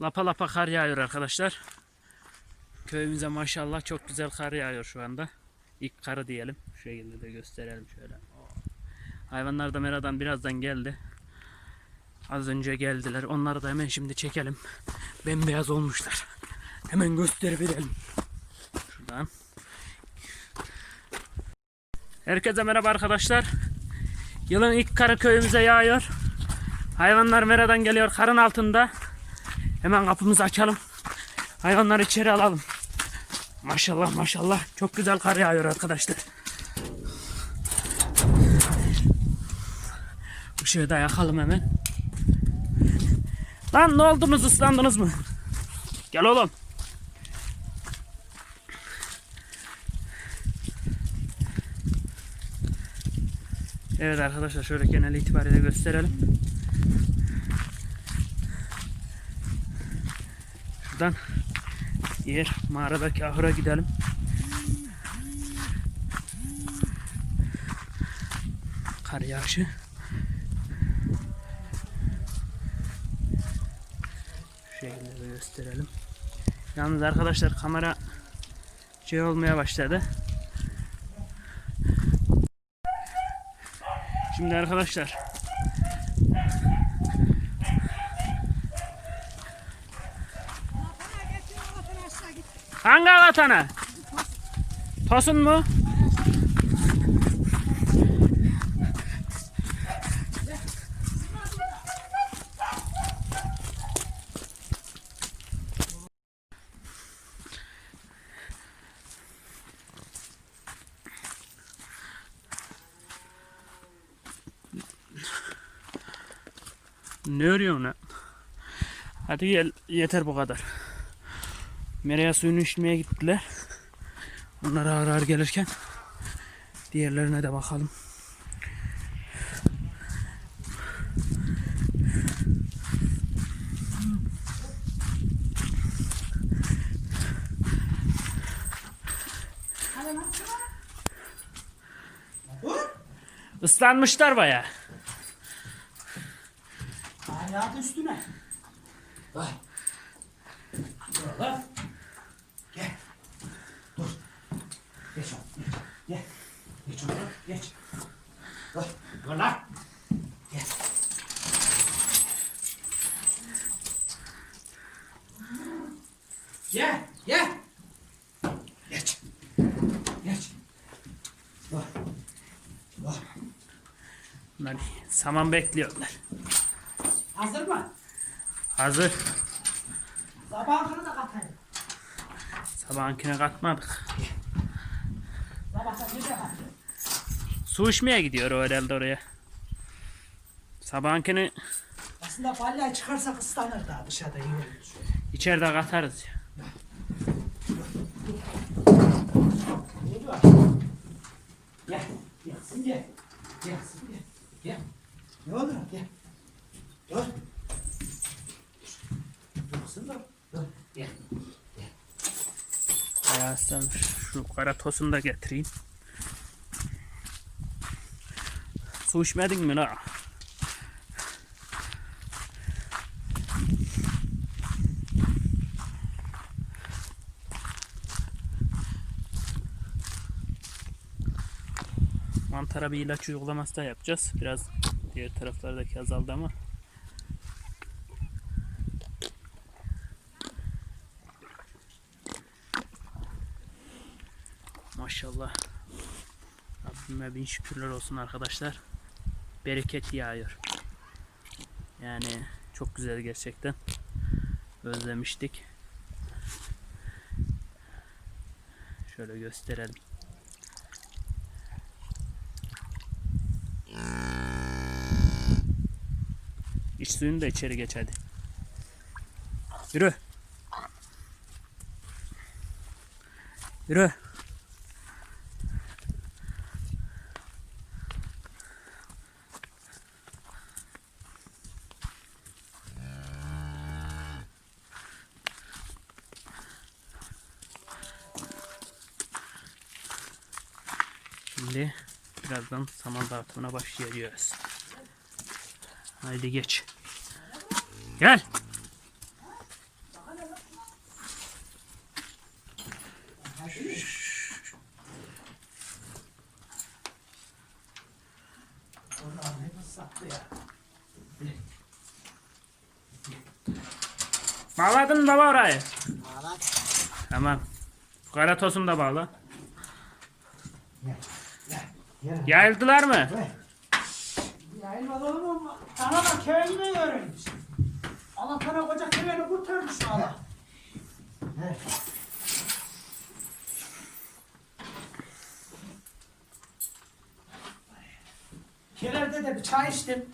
Lapa lapa kar yağıyor arkadaşlar. Köyümüze maşallah çok güzel kar yağıyor şu anda. İlk karı diyelim. Şu şekilde de gösterelim şöyle. Hayvanlar da meradan birazdan geldi. Az önce geldiler. Onları da hemen şimdi çekelim. Bembeyaz olmuşlar. Hemen gösterebilirim. Şuradan. Herkese merhaba arkadaşlar. Yılın ilk karı köyümüze yağıyor. Hayvanlar meradan geliyor karın altında. Hemen kapımızı açalım. Hayvanları içeri alalım. Maşallah maşallah. Çok güzel kar yağıyor arkadaşlar. Işığı da yakalım hemen. Lan ne oldunuz ıslandınız mı? Gel oğlum. Evet arkadaşlar şöyle genel itibariyle gösterelim. Şuradan yer mağaradaki ahıra gidelim. Kar yağışı. Şu şekilde de gösterelim. Yalnız arkadaşlar kamera şey olmaya başladı. Şimdi arkadaşlar hangi vatana? Tosun mu? Ne örüyorsun lan? Hadi gel yeter bu kadar. Meraya suyunu içmeye gittiler. Onlar ağır ağır gelirken diğerlerine de bakalım. Islanmışlar baya. Ayağı üstüne. Bak. Buralar. Gel. Dur. Geç oğlum. Geç. Gel. Geç oğlum. Geç. Dur. Dur lan. Gel. Gel. Gel. Geç. Geç. Dur. Dur. Bunlar saman bekliyorlar. Hazır mı? Hazır. Sabahını da katayım. Sabahınkine katmadık. Katayım. Su içmeye gidiyor o herhalde oraya. Sabahınkini Aslında balyayı çıkarsak ıslanır daha dışarıda iyi olur. içeride katarız ya. Gel. Yaksın gel. Yaksın gel. Gel. Ne olur? Gel. Dur. Dursun da. Dur. Gel. Ya sen şu kara tosunu da getireyim. Su içmedin mi la? Mantara bir ilaç uygulaması da yapacağız. Biraz diğer taraflardaki azaldı ama. Maşallah. Rabbime bin şükürler olsun arkadaşlar. Bereket yağıyor. Yani çok güzel gerçekten. Özlemiştik. Şöyle gösterelim. İç suyunu da içeri geç hadi. Yürü. Yürü. Şimdi birazdan saman dağıtımına başlayacağız. Haydi geç. Gel. Bağladın mı baba orayı? Bağladım. Tamam. Kara da bağla. Yeah. Yayıldılar mı? Yayılmadı olur mu? Ana da köyüne görülmüş. Allah sana koca köyünü kurtarmış valla. Evet. Kilerde de bir çay içtim.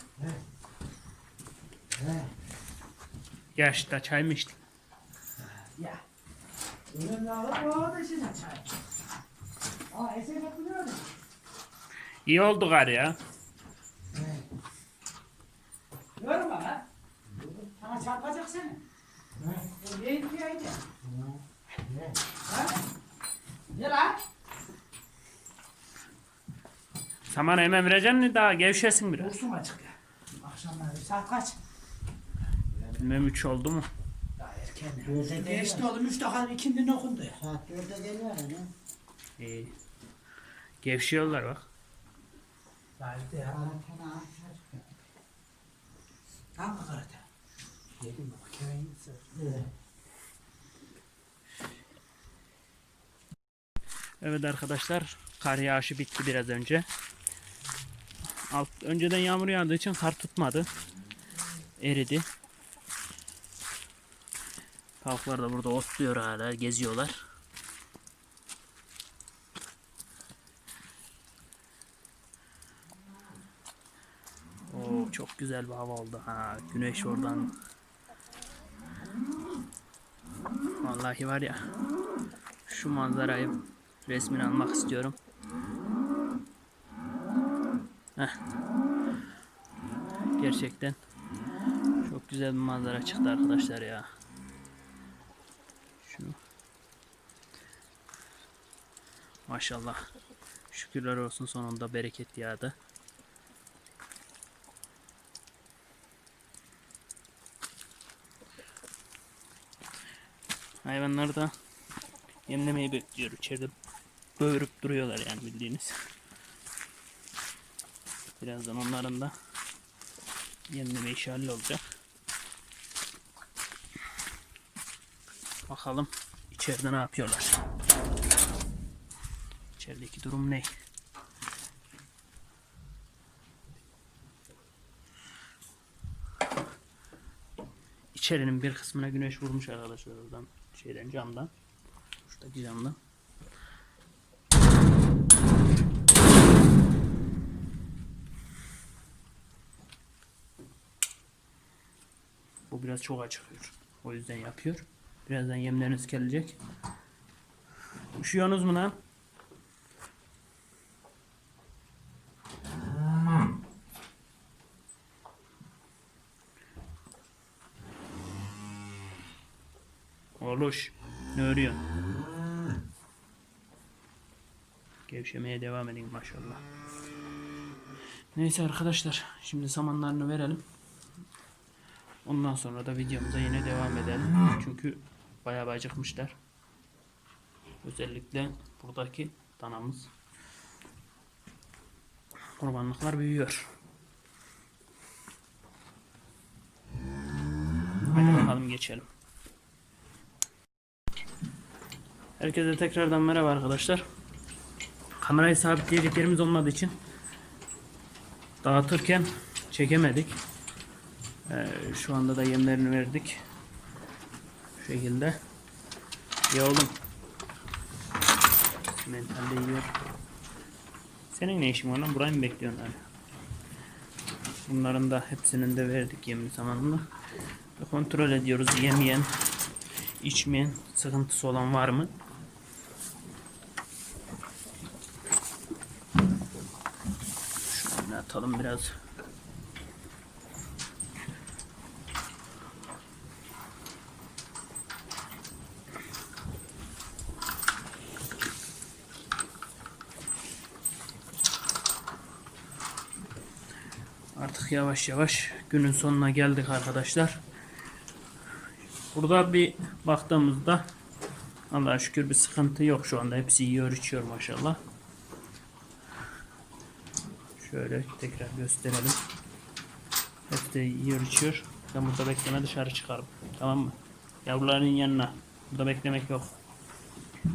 Yaşta çay mı içtin? Ya. Önemli olan o da içecek çay. Aa eser yapılıyor da. İyi oldu gar ya. Görme ha. Sana çarpacak seni. Evet. O neyin kıyaydı? Evet. Ha? Ne lan? Samanı hemen vereceksin mi daha gevşesin biraz. Dursun açık ya. Akşamları saat kaç? Bilmem 3 oldu mu? Daha erken. Dörde ya. geliyor. Geçti oğlum üç dakika ikindini okundu ya. Saat dörde geliyor hani. İyi. Gevşiyorlar bak. İşte ya. Karatana? Yedim baba köyün sır. Evet. Evet arkadaşlar kar yağışı bitti biraz önce. Alt, önceden yağmur yağdığı için kar tutmadı. Eridi. Tavuklar da burada otluyor hala geziyorlar. Çok güzel bir hava oldu ha. Güneş oradan. Vallahi var ya. Şu manzarayı resmini almak istiyorum. Heh. Gerçekten çok güzel bir manzara çıktı arkadaşlar ya. Şunu. Maşallah. Şükürler olsun sonunda bereket yağdı. Hayvanlar da yemlemeyi bekliyor içeride böğürüp duruyorlar yani bildiğiniz. Birazdan onların da yemleme işi hallolacak. Bakalım içeride ne yapıyorlar. İçerideki durum ne? İçerinin bir kısmına güneş vurmuş arkadaşlar oradan şeyden camdan. Şuradaki camdan. Bu biraz çok acıkıyor. O yüzden yapıyor. Birazdan yemleriniz gelecek. Üşüyorsunuz mu lan? Oluş. Ne örüyorsun? Gevşemeye devam edin maşallah. Neyse arkadaşlar. Şimdi samanlarını verelim. Ondan sonra da videomuza yine devam edelim. Çünkü bayağı acıkmışlar. Özellikle buradaki danamız. Kurbanlıklar büyüyor. Hadi bakalım geçelim. Herkese tekrardan merhaba arkadaşlar. Kamerayı sabitleyecek yerimiz olmadığı için dağıtırken çekemedik. Ee, şu anda da yemlerini verdik. Şu şekilde. Ya oğlum. Mentalde yiyor. Senin ne işin var lan? Burayı mı bekliyorsun hani? Bunların da hepsinin de verdik yemi zamanında. Kontrol ediyoruz yemeyen, içmeyen, sıkıntısı olan var mı? Şöyle atalım biraz. Artık yavaş yavaş günün sonuna geldik arkadaşlar. Burada bir baktığımızda Allah'a şükür bir sıkıntı yok şu anda. Hepsi yiyor içiyor maşallah. Şöyle tekrar gösterelim. Hepsi de yiyor içiyor. Ben burada bekleme dışarı çıkarım. Tamam mı? Yavruların yanına. Burada beklemek yok.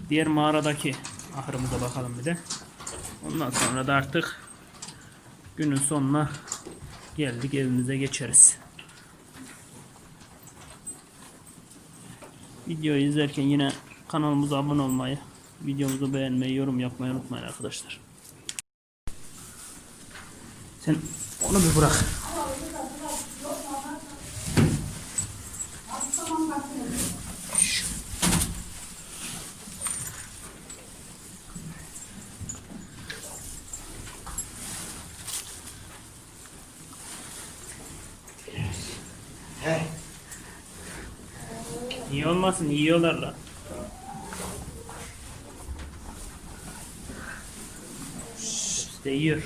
Diğer mağaradaki ahırımıza bakalım bir de. Ondan sonra da artık günün sonuna geldik evimize geçeriz. Videoyu izlerken yine kanalımıza abone olmayı, videomuzu beğenmeyi, yorum yapmayı unutmayın arkadaşlar. Sen onu bir bırak. He. Niye olmasın? Yiyorlar lan. İşte yiyor.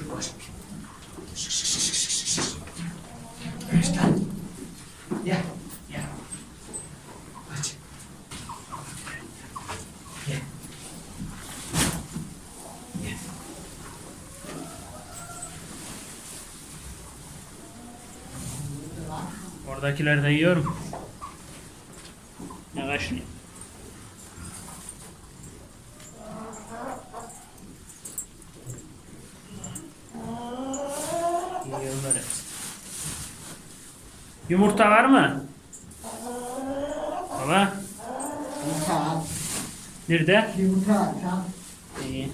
Geç lan. Gel. Gel. Aç. Gel. Gel. Oradakiler de yiyor mu? Yavaşlayın. Yiyorlar hepsi. Yumurta var mı? Baba, Yumurta nerede? Yumurta. İyi.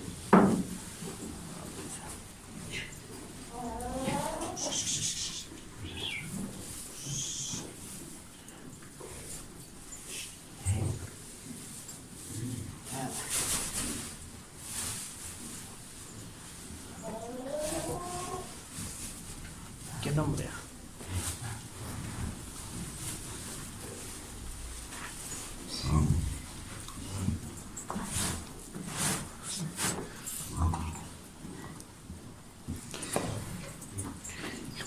Gel lan buraya.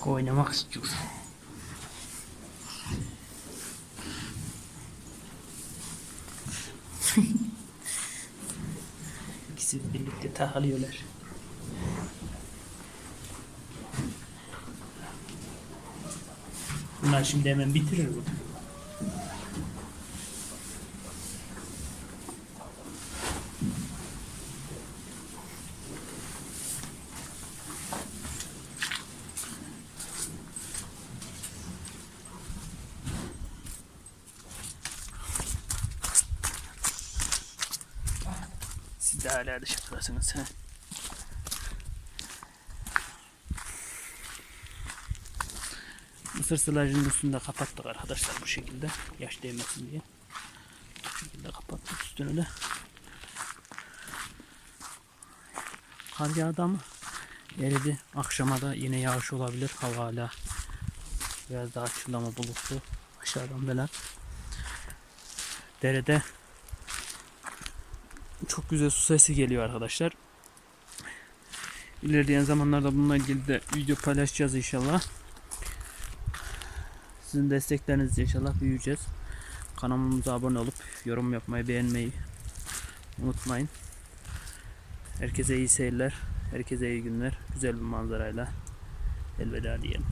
Çok oynamak istiyor. İkisi birlikte takılıyorlar. Bunlar şimdi hemen bitirir bu. Siz de hala dışarıdasınız. He. Mısır sılajının üstünü de kapattık arkadaşlar bu şekilde. Yaş değmesin diye. Bu şekilde kapattık üstünü de. Kar yağdı ama eridi. Akşama da yine yağış olabilir. Hava hala biraz daha çılama bulutlu. Aşağıdan beler. Derede çok güzel su sesi geliyor arkadaşlar. İlerleyen zamanlarda bununla ilgili de video paylaşacağız inşallah. Sizin desteklerinizle inşallah büyüyeceğiz. Kanalımıza abone olup yorum yapmayı, beğenmeyi unutmayın. Herkese iyi seyirler. Herkese iyi günler. Güzel bir manzarayla elveda diyelim.